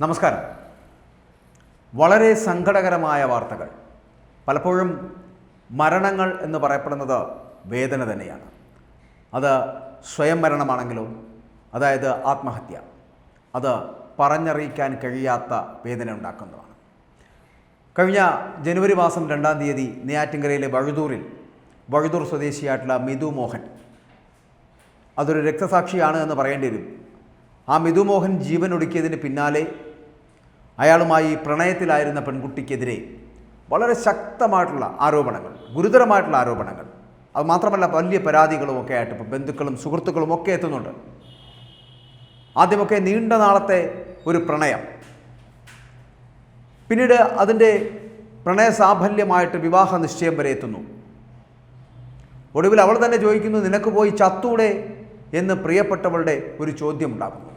നമസ്കാരം. വളരെ സങ്കടകരമായ വാർത്തകൾ. പലപ്പോഴും മരണങ്ങൾ എന്ന് പറയപ്പെടുന്നത് വേദന തന്നെയാണ്. അത് സ്വയം മരണമാണെങ്കിലും അതായത് ആത്മഹത്യ അത് പറഞ്ഞറിയിക്കാൻ കഴിയാത്ത വേദന ഉണ്ടാക്കുന്നതാണ്. കഴിഞ്ഞ ജനുവരി മാസം രണ്ടാം തീയതി നെയ്യാറ്റിങ്കരയിലെ വഴുതൂറിൽ വഴുതൂർ സ്വദേശിയായിട്ടുള്ള മിതു മോഹൻ അതൊരു രക്തസാക്ഷിയാണ് എന്ന് പറയേണ്ടി വരും. ആ മിതു മോഹൻ ജീവൻ ഒടുക്കിയതിന് പിന്നാലെ അയാളുമായി പ്രണയത്തിലായിരുന്ന പെൺകുട്ടിക്കെതിരെ വളരെ ശക്തമായിട്ടുള്ള ആരോപണങ്ങൾ ഗുരുതരമായിട്ടുള്ള ആരോപണങ്ങൾ. അത് മാത്രമല്ല വലിയ പരാതികളും ഒക്കെ ആയിട്ട് ഇപ്പോൾ ബന്ധുക്കളും സുഹൃത്തുക്കളും ഒക്കെ എത്തുന്നുണ്ട്. ആദ്യമൊക്കെ നീണ്ട നാളത്തെ ഒരു പ്രണയം. പിന്നീട് അതിന്റെ പ്രണയ സാഫല്യമായിട്ട് വിവാഹ നിശ്ചയം വരെ എത്തുന്നു. ഒടുവിൽ അവൾ തന്നെ ചോദിക്കുന്നു നിനക്ക് പോയി ചത്തൂടെ? എന്ന് പ്രിയപ്പെട്ടവളുടെ ഒരു ചോദ്യം ഉണ്ടാകുന്നു.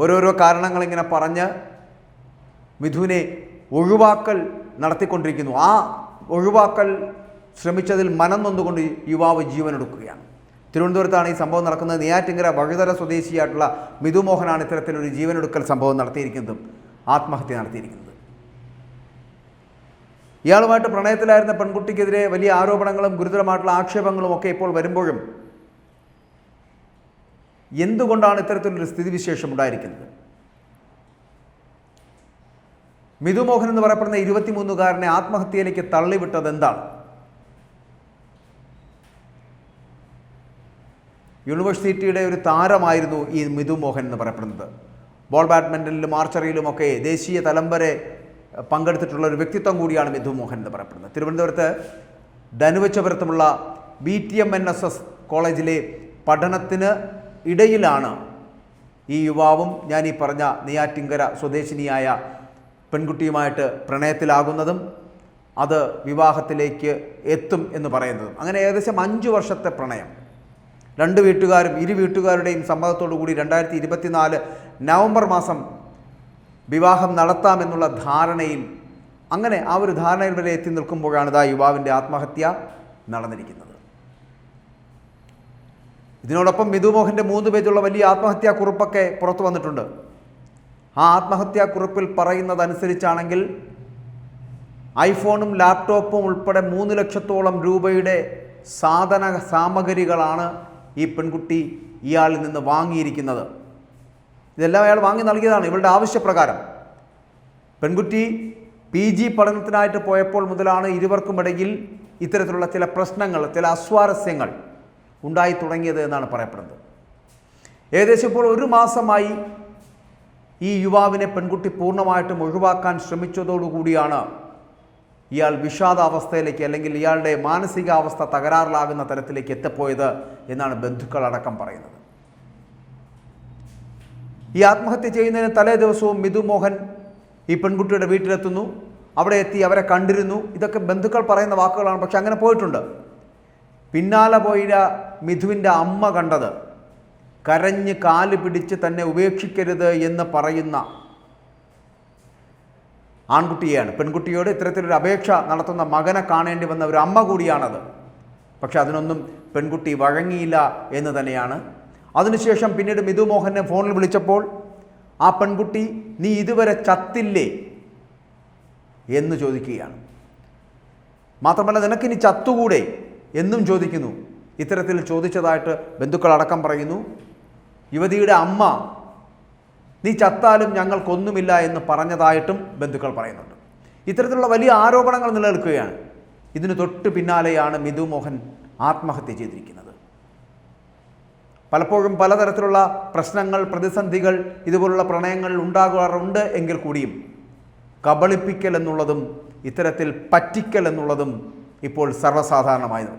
ഓരോരോ കാരണങ്ങളിങ്ങനെ പറഞ്ഞ് മിഥുനെ ഒഴിവാക്കൽ നടത്തിക്കൊണ്ടിരിക്കുന്നു. ആ ഒഴിവാക്കൽ ശ്രമിച്ചതിൽ മനം നൊന്നുകൊണ്ട് യുവാവ് ജീവനെടുക്കുകയാണ്. തിരുവനന്തപുരത്താണ് ഈ സംഭവം നടക്കുന്നത്. നെയ്യാറ്റിങ്കര വഴുതര സ്വദേശിയായിട്ടുള്ള മിഥുമോഹനാണ് ഇത്തരത്തിലൊരു ജീവനെടുക്കൽ സംഭവം നടത്തിയിരിക്കുന്നതും ആത്മഹത്യ നടത്തിയിരിക്കുന്നത്. ഇയാളുമായിട്ട് പ്രണയത്തിലായിരുന്ന പെൺകുട്ടിക്കെതിരെ വലിയ ആരോപണങ്ങളും ഗുരുതരമായിട്ടുള്ള ആക്ഷേപങ്ങളും ഒക്കെ ഇപ്പോൾ വരുമ്പോഴും എന്തുകൊണ്ടാണ് ഇത്തരത്തിലൊരു സ്ഥിതിവിശേഷം ഉണ്ടായിരിക്കുന്നത്? മിഥുമോഹൻ എന്ന് പറയപ്പെടുന്ന ഇരുപത്തിമൂന്നുകാരനെ ആത്മഹത്യയിലേക്ക് തള്ളിവിട്ടത് എന്താണ്? യൂണിവേഴ്സിറ്റിയുടെ ഒരു താരമായിരുന്നു ഈ മിഥു മോഹൻ എന്ന് പറയപ്പെടുന്നത്. ബോൾ ബാഡ്മിന്റണിലും ആർച്ചറിയിലുമൊക്കെ ദേശീയ തലം വരെ പങ്കെടുത്തിട്ടുള്ള ഒരു വ്യക്തിത്വം കൂടിയാണ് മിഥു മോഹൻ എന്ന് പറയപ്പെടുന്നത്. തിരുവനന്തപുരത്ത് ധനുവച്ചപുരത്തുമുള്ള B T M N S S കോളേജിലെ പഠനത്തിന് ഇടയിലാണ് ഈ യുവാവും ഞാൻ ഈ പറഞ്ഞ നെയ്യാറ്റിങ്കര സ്വദേശിനിയായ പെൺകുട്ടിയുമായിട്ട് പ്രണയത്തിലാകുന്നതും അത് വിവാഹത്തിലേക്ക് എത്തും എന്ന് പറയുന്നതും. അങ്ങനെ ഏകദേശം അഞ്ച് വർഷത്തെ പ്രണയം. രണ്ട് വീട്ടുകാരും ഇരു വീട്ടുകാരുടെയും സമ്മതത്തോടു കൂടി രണ്ടായിരത്തി ഇരുപത്തിനാല് നവംബർ മാസം വിവാഹം നടത്താമെന്നുള്ള ധാരണയിൽ അങ്ങനെ ആ ഒരു ധാരണയിൽ വരെ എത്തി നിൽക്കുമ്പോഴാണ് ഇതാ യുവാവിന്റെ ആത്മഹത്യ നടന്നിരിക്കുന്നത്. ഇതിനോടൊപ്പം മിഥുമോഹന്റെ മൂന്ന് പേജുള്ള വലിയ ആത്മഹത്യാ കുറിപ്പൊക്കെ പുറത്തു വന്നിട്ടുണ്ട്. ആ ആത്മഹത്യാ കുറിപ്പിൽ പറയുന്നതനുസരിച്ചാണെങ്കിൽ ഐഫോണും ലാപ്ടോപ്പും ഉൾപ്പെടെ മൂന്ന് ലക്ഷത്തോളം രൂപയുടെ സാധന സാമഗ്രികളാണ് ഈ പെൺകുട്ടി ഇയാളിൽ നിന്ന് വാങ്ങിയിരിക്കുന്നത്. ഇതെല്ലാം അയാൾ വാങ്ങി നൽകിയതാണ് ഇവളുടെ ആവശ്യപ്രകാരം. പെൺകുട്ടി പി ജി പഠനത്തിനായിട്ട് പോയപ്പോൾ മുതലാണ് ഇരുവർക്കുമിടയിൽ ഇത്തരത്തിലുള്ള ചില പ്രശ്നങ്ങൾ ചില അസ്വാരസ്യങ്ങൾ ഉണ്ടായി തുടങ്ങിയത് എന്നാണ് പറയപ്പെടുന്നത്. ഏകദേശം ഇപ്പോൾ ഒരു മാസമായി ഈ യുവാവിനെ പെൺകുട്ടി പൂർണമായിട്ടും ഒഴിവാക്കാൻ ശ്രമിച്ചതോടുകൂടിയാണ് ഇയാൾ വിഷാദാവസ്ഥയിലേക്ക് അല്ലെങ്കിൽ ഇയാളുടെ മാനസികാവസ്ഥ തകരാറിലാകുന്ന തരത്തിലേക്ക് എത്തിപ്പോയത് എന്നാണ് ബന്ധുക്കളടക്കം പറയുന്നത്. ഈ ആത്മഹത്യ ചെയ്യുന്നതിന് തലേ ദിവസവും മിഥു മോഹൻ ഈ പെൺകുട്ടിയുടെ വീട്ടിലെത്തുന്നു. അവിടെ എത്തി അവരെ കണ്ടിരുന്നു. ഇതൊക്കെ ബന്ധുക്കൾ പറയുന്ന വാക്കുകളാണ്. പക്ഷെ അങ്ങനെ പോയിട്ടുണ്ട്. പിന്നാലെ പോയ മിഥുവിന്റെ അമ്മ കണ്ടത്. കരഞ്ഞ് കാൽ പിടിച്ച് തന്നെ ഉപേക്ഷിക്കരുത് എന്ന് പറയുന്ന ആൺകുട്ടിയെയാണ്. പെൺകുട്ടിയോട് ഇത്തരത്തിലൊരു അപേക്ഷ നടത്തുന്ന മകനെ കാണേണ്ടി വന്ന ഒരു അമ്മ കൂടിയാണത്. പക്ഷെ അതിനൊന്നും പെൺകുട്ടി വഴങ്ങിയില്ല എന്ന് തന്നെയാണ്. അതിനുശേഷം പിന്നീട് മിഥു മോഹനെ ഫോണിൽ വിളിച്ചപ്പോൾ ആ പെൺകുട്ടി നീ ഇതുവരെ ചത്തില്ലേ? എന്ന് ചോദിക്കുകയാണ്. മാത്രമല്ല നിനക്കിനി ചത്തുകൂടെ? എന്നും ചോദിക്കുന്നു. ഇത്തരത്തിൽ ചോദിച്ചതായിട്ട് ബന്ധുക്കളടക്കം പറയുന്നു യുവതിയുടെ അമ്മ നീ ചത്താലും ഞങ്ങൾക്കൊന്നുമില്ല എന്ന് പറഞ്ഞതായിട്ടും ബന്ധുക്കൾ പറയുന്നുണ്ട്. ഇത്തരത്തിലുള്ള വലിയ ആരോപണങ്ങൾ നിലനിൽക്കുകയാണ്. ഇതിന് തൊട്ട് പിന്നാലെയാണ് മിഥു മോഹൻ ആത്മഹത്യ ചെയ്തിരിക്കുന്നത്. പലപ്പോഴും പലതരത്തിലുള്ള പ്രശ്നങ്ങൾ പ്രതിസന്ധികൾ ഇതുപോലുള്ള പ്രണയങ്ങൾ ഉണ്ടാകാറുണ്ട് എങ്കിൽ കൂടിയും കബളിപ്പിക്കൽ എന്നുള്ളതും ഇത്തരത്തിൽ പറ്റിക്കൽ എന്നുള്ളതും ഇപ്പോൾ സർവസാധാരണമായത്.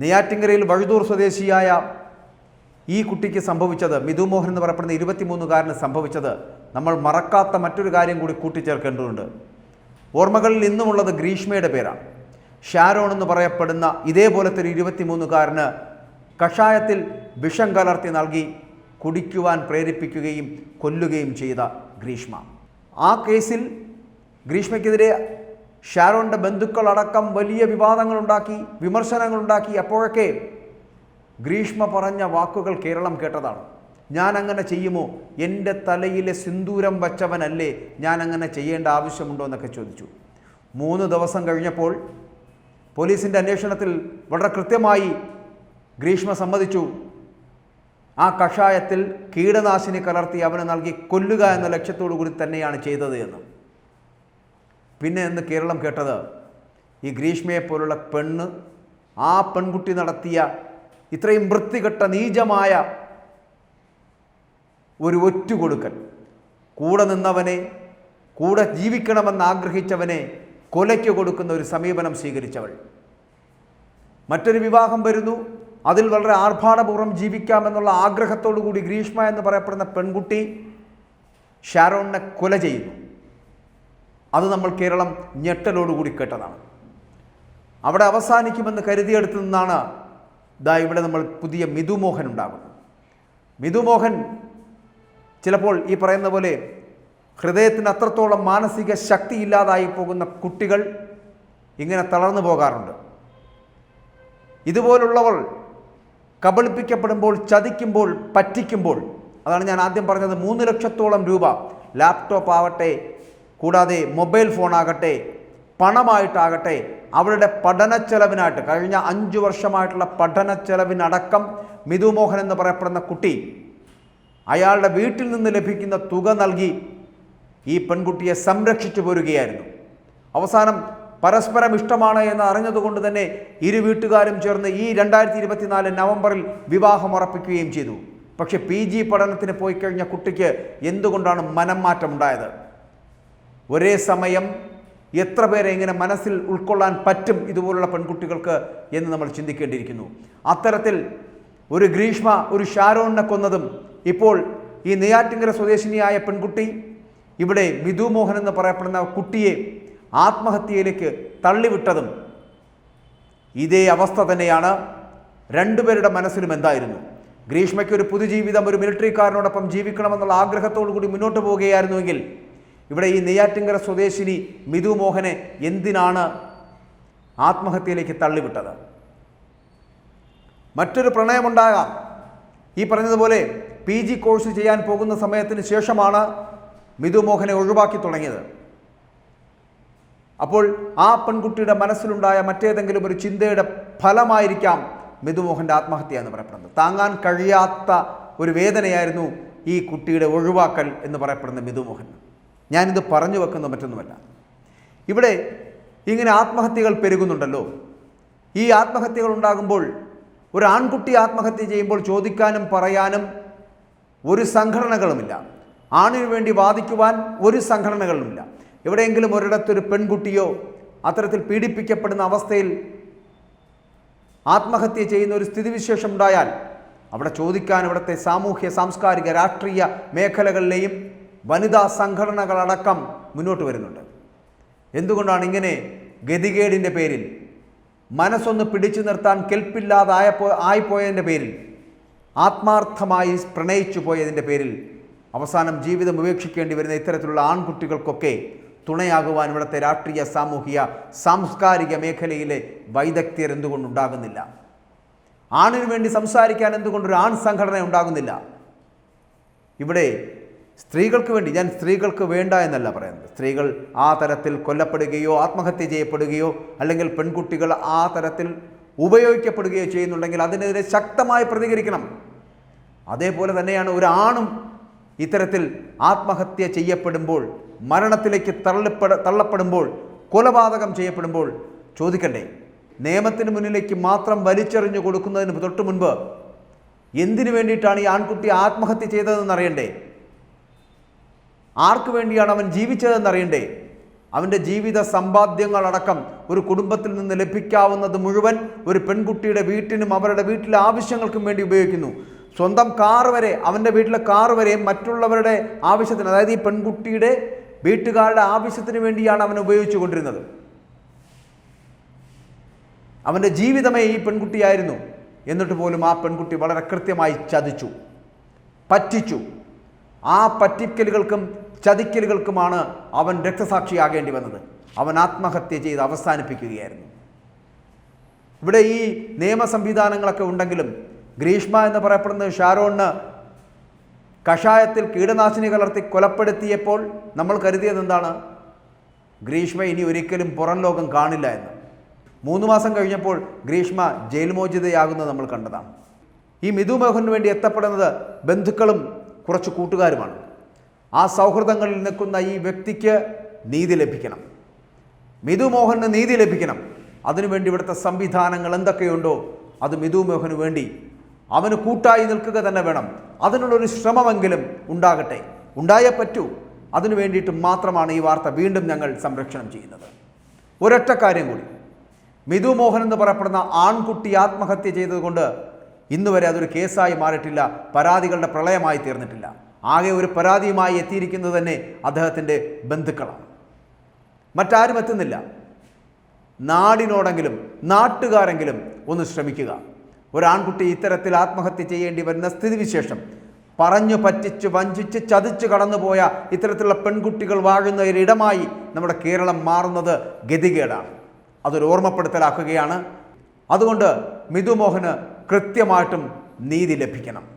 നെയ്യാറ്റിങ്കരയിൽ വഴുതൂർ സ്വദേശിയായ ഈ കുട്ടിക്ക് സംഭവിച്ചത് മിഥു മോഹൻ എന്ന് പറയപ്പെടുന്ന ഇരുപത്തിമൂന്നുകാരന് സംഭവിച്ചത് നമ്മൾ മറക്കാത്ത മറ്റൊരു കാര്യം കൂടി കൂട്ടിച്ചേർക്കേണ്ടതുണ്ട്. ഓർമ്മകളിൽ ഇന്നുമുള്ളത് ഗ്രീഷ്മയുടെ പേരാണ്. ഷാരോൺ എന്ന് പറയപ്പെടുന്ന ഇതേപോലത്തെ ഒരു ഇരുപത്തിമൂന്നുകാരന് കഷായത്തിൽ വിഷം കലർത്തി നൽകി കുടിക്കുവാൻ പ്രേരിപ്പിക്കുകയും കൊല്ലുകയും ചെയ്ത ഗ്രീഷ്മ. ആ കേസിൽ ഗ്രീഷ്മയ്ക്കെതിരെ ഷാരോണിന്റെ ബന്ധുക്കളടക്കം വലിയ വിവാദങ്ങളുണ്ടാക്കി വിമർശനങ്ങളുണ്ടാക്കി. അപ്പോഴൊക്കെ ഗ്രീഷ്മ പറഞ്ഞ വാക്കുകൾ കേരളം കേട്ടതാണ്. ഞാൻ അങ്ങനെ ചെയ്യുമോ? എന്റെ തലയിലെ സിന്ദൂരം വച്ചവനല്ലേ ഞാൻ അങ്ങനെ ചെയ്യേണ്ട ആവശ്യമുണ്ടോ? എന്നൊക്കെ ചോദിച്ചു. മൂന്ന് ദിവസം കഴിഞ്ഞപ്പോൾ പോലീസിന്റെ അന്വേഷണത്തിൽ വളരെ കൃത്യമായി ഗ്രീഷ്മ സമ്മതിച്ചു. ആ കഷായത്തിൽ കീടനാശിനി കലർത്തി അവന് നൽകി കൊല്ലുക എന്ന ലക്ഷ്യത്തോടു കൂടി തന്നെയാണ് ചെയ്തത് എന്ന്. പിന്നെ എന്ന് കേരളം കേട്ടത് ഈ ഗ്രീഷ്മയെ പോലുള്ള പെണ്ണ് ആ പെൺകുട്ടി നടത്തിയ ഇത്രയും വൃത്തികെട്ട നീചമായ ഒരു ഒറ്റുകൊടുക്കൽ. കൂടെ നിന്നവനെ കൂടെ ജീവിക്കണമെന്ന് ആഗ്രഹിച്ചവനെ കൊലയ്ക്ക് കൊടുക്കുന്ന ഒരു സമീപനം സ്വീകരിച്ചവൾ. മറ്റൊരു വിവാഹം വരുന്നു. അതിൽ വളരെ ആർഭാടപൂർവം ജീവിക്കാമെന്നുള്ള ആഗ്രഹത്തോടു കൂടി ഗ്രീഷ്മ എന്ന് പറയപ്പെടുന്ന പെൺകുട്ടി ഷാരോണിനെ കൊല ചെയ്യുന്നു. അത് നമ്മൾ കേരളം ഞെട്ടലോടുകൂടി കേട്ടതാണ്. അവിടെ അവസാനിക്കുമെന്ന് കരുതിയെടുത്തു നിന്നാണ് ദാ ഇവിടെ നമ്മൾ പുതിയ മിഥുമോഹൻ ഉണ്ടാകുന്നത്. മിഥുമോഹൻ ചിലപ്പോൾ ഈ പറയുന്ന പോലെ ഹൃദയത്തിന് അത്രത്തോളം മാനസിക ശക്തി ഇല്ലാതായി പോകുന്ന കുട്ടികൾ ഇങ്ങനെ തളർന്നു പോകാറുണ്ട്. ഇതുപോലുള്ളവർ കബളിപ്പിക്കപ്പെടുമ്പോൾ ചതിക്കുമ്പോൾ പറ്റിക്കുമ്പോൾ അതാണ് ഞാൻ ആദ്യം പറഞ്ഞത് മൂന്ന് ലക്ഷത്തോളം രൂപ ലാപ്ടോപ്പ് ആവട്ടെ കൂടാതെ മൊബൈൽ ഫോണാകട്ടെ പണമായിട്ടാകട്ടെ അവരുടെ പഠനച്ചെലവിനായിട്ട് കഴിഞ്ഞ അഞ്ച് വർഷമായിട്ടുള്ള പഠനച്ചെലവിനടക്കം മിഥുമോഹൻ എന്ന് പറയപ്പെടുന്ന കുട്ടി അയാളുടെ വീട്ടിൽ നിന്ന് ലഭിക്കുന്ന തുക നൽകി ഈ പെൺകുട്ടിയെ സംരക്ഷിച്ചു പോരുകയായിരുന്നു. അവസാനം പരസ്പരം ഇഷ്ടമാണ് എന്ന് അറിഞ്ഞതുകൊണ്ട് തന്നെ ഇരു വീട്ടുകാരും ചേർന്ന് ഈ രണ്ടായിരത്തി ഇരുപത്തിനാല് നവംബറിൽ വിവാഹം ഉറപ്പിക്കുകയും ചെയ്തു. പക്ഷേ പി ജി പഠനത്തിന് പോയി കഴിഞ്ഞ കുട്ടിക്ക് എന്തുകൊണ്ടാണ് മനംമാറ്റം ഉണ്ടായത് ഒരേ സമയം എത്ര പേരെ ഇങ്ങനെ മനസ്സിൽ ഉൾക്കൊള്ളാൻ പറ്റും ഇതുപോലുള്ള പെൺകുട്ടികൾക്ക് എന്ന് നമ്മൾ ചിന്തിക്കേണ്ടിയിരിക്കുന്നു. അത്തരത്തിൽ ഒരു ഗ്രീഷ്മ ഒരു ഷാരോണിനെ കൊന്നതും ഇപ്പോൾ ഈ നെയ്യാറ്റിങ്കര സ്വദേശിനിയായ പെൺകുട്ടി ഇവിടെ മിഥു മോഹൻ എന്ന് പറയപ്പെടുന്ന കുട്ടിയെ ആത്മഹത്യയിലേക്ക് തള്ളിവിട്ടതും ഇതേ അവസ്ഥ തന്നെയാണ് രണ്ടുപേരുടെ മനസ്സിലും എന്തായിരുന്നു. ഗ്രീഷ്മയ്ക്ക് ഒരു പുതുജീവിതം ഒരു മിലിറ്ററിക്കാരനോടൊപ്പം ജീവിക്കണമെന്നുള്ള ആഗ്രഹത്തോടു കൂടി മുന്നോട്ട് പോവുകയായിരുന്നുവെങ്കിൽ ഇവിടെ ഈ നെയ്യാറ്റിങ്കര സ്വദേശിനി മിഥു മോഹനെ എന്തിനാണ് ആത്മഹത്യയിലേക്ക് തള്ളിവിട്ടത്? മറ്റൊരു പ്രണയമുണ്ടാകാം. ഈ പറഞ്ഞതുപോലെ പി ജി കോഴ്സ് ചെയ്യാൻ പോകുന്ന സമയത്തിന് ശേഷമാണ് മിഥു മോഹനെ ഒഴിവാക്കി തുടങ്ങിയത്. അപ്പോൾ ആ പെൺകുട്ടിയുടെ മനസ്സിലുണ്ടായ മറ്റേതെങ്കിലും ഒരു ചിന്തയുടെ ഫലമായിരിക്കാം മിഥുമോഹന്റെ ആത്മഹത്യ എന്ന് പറയപ്പെടുന്നത്. താങ്ങാൻ കഴിയാത്ത ഒരു വേദനയായിരുന്നു ഈ കുട്ടിയുടെ ഒഴിവാക്കൽ എന്ന് പറയപ്പെടുന്ന മിഥുമോഹൻ ഞാനിത് പറഞ്ഞു വെക്കുന്ന മറ്റൊന്നുമല്ല. ഇവിടെ ഇങ്ങനെ ആത്മഹത്യകൾ പെരുകുന്നുണ്ടല്ലോ. ഈ ആത്മഹത്യകൾ ഉണ്ടാകുമ്പോൾ ഒരു ആൺകുട്ടി ആത്മഹത്യ ചെയ്യുമ്പോൾ ചോദിക്കാനും പറയാനും ഒരു സംഘടനകളുമില്ല. ആണിനു വേണ്ടി വാദിക്കുവാൻ ഒരു സംഘടനകളുമില്ല. എവിടെയെങ്കിലും ഒരിടത്തൊരു പെൺകുട്ടിയോ അത്തരത്തിൽ പീഡിപ്പിക്കപ്പെടുന്ന അവസ്ഥയിൽ ആത്മഹത്യ ചെയ്യുന്ന ഒരു സ്ഥിതിവിശേഷം ഉണ്ടായാൽ അവിടെ ചോദിക്കാൻ ഇവിടുത്തെ സാമൂഹ്യ സാംസ്കാരിക രാഷ്ട്രീയ മേഖലകളിലെയും വനിതാ സംഘടനകളടക്കം മുന്നോട്ട് വരുന്നുണ്ട്. എന്തുകൊണ്ടാണ് ഇങ്ങനെ ഗതികേടിന്റെ പേരിൽ മനസ്സൊന്ന് പിടിച്ചു നിർത്താൻ കെൽപ്പില്ലാതായപ്പോ ആയിപ്പോയതിന്റെ പേരിൽ ആത്മാർത്ഥമായി പ്രണയിച്ചു പോയതിന്റെ പേരിൽ അവസാനം ജീവിതം ഉപേക്ഷിക്കേണ്ടി വരുന്ന ഇത്തരത്തിലുള്ള ആൺകുട്ടികൾക്കൊക്കെ തുണയാകുവാൻ ഇവിടുത്തെ രാഷ്ട്രീയ സാമൂഹിക സാംസ്കാരിക മേഖലയിലെ വൈദഗ്ധ്യർ എന്തുകൊണ്ടുണ്ടാകുന്നില്ല ആണിനു വേണ്ടി സംസാരിക്കാൻ എന്തുകൊണ്ടൊരു ആൺ സംഘടന ഉണ്ടാകുന്നില്ല? ഇവിടെ സ്ത്രീകൾക്ക് വേണ്ടി ഞാൻ സ്ത്രീകൾക്ക് വേണ്ട എന്നല്ല പറയുന്നത്. സ്ത്രീകൾ ആ തരത്തിൽ കൊല്ലപ്പെടുകയോ ആത്മഹത്യ ചെയ്യപ്പെടുകയോ അല്ലെങ്കിൽ പെൺകുട്ടികൾ ആ തരത്തിൽ ഉപയോഗിക്കപ്പെടുകയോ ചെയ്യുന്നുണ്ടെങ്കിൽ അതിനെതിരെ ശക്തമായി പ്രതികരിക്കണം. അതേപോലെ തന്നെയാണ് ഒരാണും ഇത്തരത്തിൽ ആത്മഹത്യ ചെയ്യപ്പെടുമ്പോൾ മരണത്തിലേക്ക് തള്ളപ്പെട തള്ളപ്പെടുമ്പോൾ കൊലപാതകം ചെയ്യപ്പെടുമ്പോൾ ചോദിക്കണ്ടേ? നിയമത്തിന് മുന്നിലേക്ക് മാത്രം വലിച്ചെറിഞ്ഞു കൊടുക്കുന്നതിന് തൊട്ടു മുൻപ് എന്തിനു വേണ്ടിയിട്ടാണ് ഈ ആൺകുട്ടി ആത്മഹത്യ ചെയ്തതെന്ന് അറിയണ്ടേ? ആർക്കു വേണ്ടിയാണ് അവൻ ജീവിച്ചതെന്ന് അറിയണ്ടേ അവന്റെ ജീവിത സമ്പാദ്യങ്ങളടക്കം ഒരു കുടുംബത്തിൽ നിന്ന് ലഭിക്കാവുന്നത് മുഴുവൻ ഒരു പെൺകുട്ടിയുടെ വീട്ടിനും അവരുടെ വീട്ടിലെ ആവശ്യങ്ങൾക്കും വേണ്ടി ഉപയോഗിക്കുന്നു. സ്വന്തം കാർ വരെ അവന്റെ വീട്ടിലെ കാർ വരെ മറ്റുള്ളവരുടെ ആവശ്യത്തിന് അതായത് ഈ പെൺകുട്ടിയുടെ വീട്ടുകാരുടെ ആവശ്യത്തിന് വേണ്ടിയാണ് അവൻ ഉപയോഗിച്ചു കൊണ്ടിരുന്നത്. അവന്റെ ജീവിതമേ ഈ പെൺകുട്ടിയായിരുന്നു. എന്നിട്ട് പോലും ആ പെൺകുട്ടി വളരെ കൃത്യമായി ചതിച്ചു പറ്റിച്ചു. ആ പറ്റിക്കലുകൾക്കും ചതിക്കലുകൾക്കുമാണ് അവൻ രക്തസാക്ഷിയാകേണ്ടി വന്നത്. അവൻ ആത്മഹത്യ ചെയ്ത് അവസാനിപ്പിക്കുകയായിരുന്നു. ഇവിടെ ഈ നിയമ സംവിധാനങ്ങളൊക്കെ ഉണ്ടെങ്കിലും ഗ്രീഷ്മ എന്ന് പറയപ്പെടുന്ന ഷാരോണിന് കഷായത്തിൽ കീടനാശിനി കലർത്തി കൊലപ്പെടുത്തിയപ്പോൾ നമ്മൾ കരുതിയത് എന്താണ്? ഗ്രീഷ്മ ഇനി ഒരിക്കലും പുറം ലോകം കാണില്ല എന്ന്. മൂന്ന് മാസം കഴിഞ്ഞപ്പോൾ ഗ്രീഷ്മ ജയിൽമോചിതയാകുന്നത് നമ്മൾ കണ്ടതാണ്. ഈ മിഥു മോഹന് വേണ്ടി എത്തപ്പെടുന്നത് ബന്ധുക്കളും കുറച്ച് കൂട്ടുകാരുമാണ്. ആ സൗഹൃദങ്ങളിൽ നിൽക്കുന്ന ഈ വ്യക്തിക്ക് നീതി ലഭിക്കണം. മിഥു മോഹന് നീതി ലഭിക്കണം. അതിനുവേണ്ടി ഇവിടുത്തെ സംവിധാനങ്ങൾ എന്തൊക്കെയുണ്ടോ അത് മിഥു മോഹന് വേണ്ടി അവന് കൂട്ടായി നിൽക്കുക തന്നെ വേണം. അതിനുള്ളൊരു ശ്രമമെങ്കിലും ഉണ്ടാകട്ടെ. ഉണ്ടായേ പറ്റൂ. അതിനു വേണ്ടിയിട്ട് മാത്രമാണ് ഈ വാർത്ത വീണ്ടും ഞങ്ങൾ സംരക്ഷണം ചെയ്യുന്നത്. ഒരൊറ്റ കാര്യം കൂടി. മിഥു മോഹൻ എന്ന് പറയപ്പെടുന്ന ആൺകുട്ടി ആത്മഹത്യ ചെയ്തതുകൊണ്ട് ഇന്നുവരെ അതൊരു കേസായി മാറിയിട്ടില്ല. പരാതികളുടെ പ്രളയമായി തീർന്നിട്ടില്ല. ആകെ ഒരു പരാതിയുമായി എത്തിയിരിക്കുന്നത് തന്നെ അദ്ദേഹത്തിന്റെ ബന്ധുക്കളാണ്. മറ്റാരും എത്തുന്നില്ല. നാടിനോടെങ്കിലും നാട്ടുകാരെങ്കിലും ഒന്ന് ശ്രമിക്കുക. ഒരാൺകുട്ടി ഇത്തരത്തിൽ ആത്മഹത്യ ചെയ്യേണ്ടി വരുന്ന സ്ഥിതിവിശേഷം പറഞ്ഞു പറ്റിച്ച് വഞ്ചിച്ച് ചതിച്ച് കടന്നുപോയ ഇത്തരത്തിലുള്ള പെൺകുട്ടികൾ വാഴുന്ന ഒരിടമായി നമ്മുടെ കേരളം മാറുന്നത് ഗതികേടാണ്. അതൊരു ഓർമ്മപ്പെടുത്തലാക്കുകയാണ്. അതുകൊണ്ട് മിഥുമോഹന് കൃത്യമായിട്ടും നീതി ലഭിക്കണം.